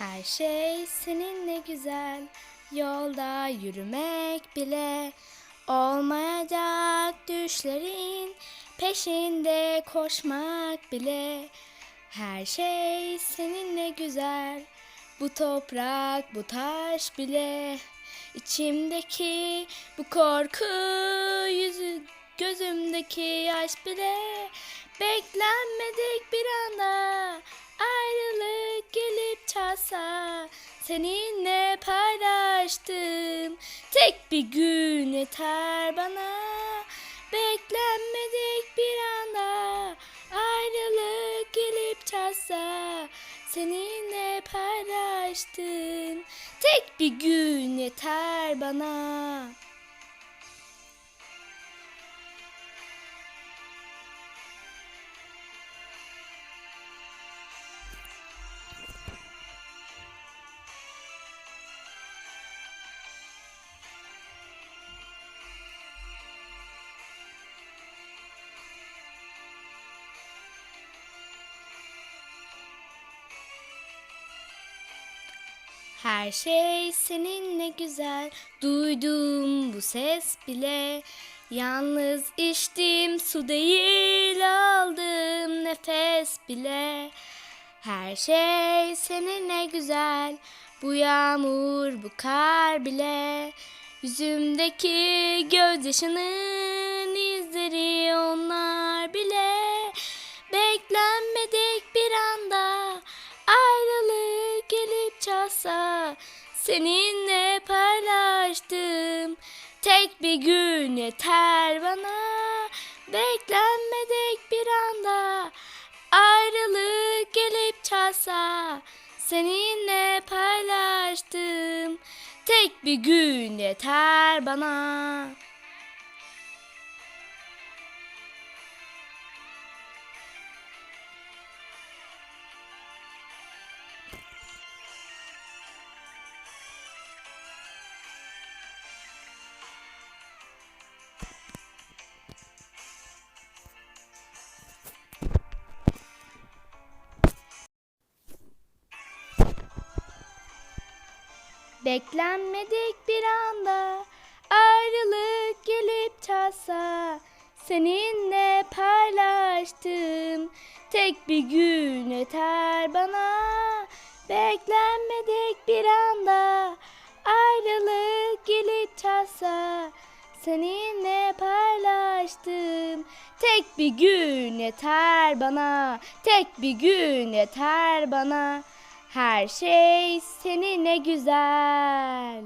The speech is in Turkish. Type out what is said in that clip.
Her şey seninle güzel. Yolda yürümek bile olmayacak düşlerin peşinde koşmak bile. Her şey seninle güzel. Bu toprak, bu taş bile. İçimdeki bu korku yüzü gözümdeki yaş bile beklenmedik bir anda ayrılık gelip çalsa seninle paylaştım tek bir gün yeter bana beklenmedik bir anda ayrılık gelip çalsa seninle paylaştım tek bir gün yeter bana. Her şey seninle güzel, duydum bu ses bile. Yalnız içtim su değil aldım nefes bile. Her şey seninle güzel, bu yağmur bu kar bile. Yüzümdeki gözyaşının izleri onlar seninle paylaştım. Tek bir gün yeter bana. Beklenmedik bir anda ayrılık gelip çalsa. Seninle paylaştım. Tek bir gün yeter bana. Beklenmedik bir anda ayrılık gelip çalsa seninle paylaştım. Tek bir gün yeter bana. Beklenmedik bir anda ayrılık gelip çalsa seninle paylaştım. Tek bir gün yeter bana. Tek bir gün yeter bana her şey seninle güzel.